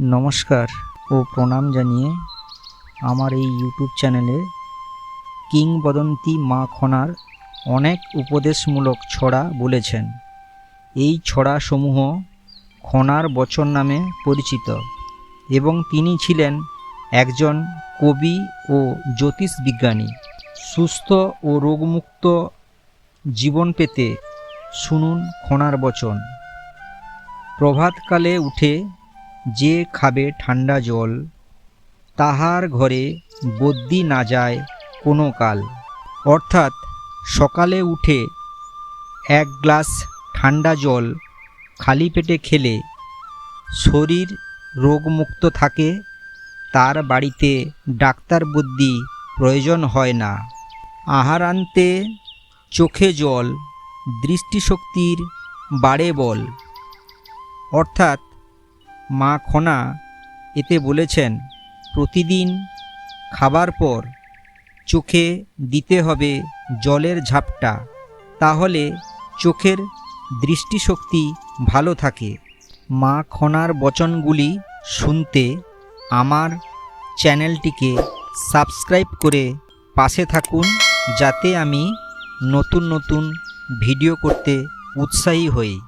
নমস্কার ও প্রণাম জানিয়ে আমার এই ইউটিউব চ্যানেলে কিংবদন্তি মা খনার অনেক উপদেশমূলক ছড়া বলেছেন। এই ছড়াসমূহ খনার বচন নামে পরিচিত এবং তিনি ছিলেন একজন কবি ও জ্যোতিষবিজ্ঞানী। সুস্থ ও রোগমুক্ত জীবন পেতে শুনুন খনার বচন। প্রভাতকালে উঠে যে খাবে ঠান্ডা জল, তাহার ঘরে বদ্যি না যায় কোনো কাল। অর্থাৎ সকালে উঠে এক গ্লাস ঠান্ডা জল খালি পেটে খেলে শরীর রোগমুক্ত থাকে, তার বাড়িতে ডাক্তার বুদ্ধি প্রয়োজন হয় না। আহার আনতে চোখে জল, দৃষ্টিশক্তির বাড়ে বল। অর্থাৎ মা খনা এতে বলেছেন, প্রতিদিন খাবার পর চোখে দিতে হবে জলের ঝাপটা, তাহলে চোখের দৃষ্টিশক্তি ভালো থাকে। মা খনার বচনগুলি শুনতে আমার চ্যানেলটিকে সাবস্ক্রাইব করে পাশে থাকুন, যাতে আমি নতুন নতুন ভিডিও করতে উৎসাহী হই।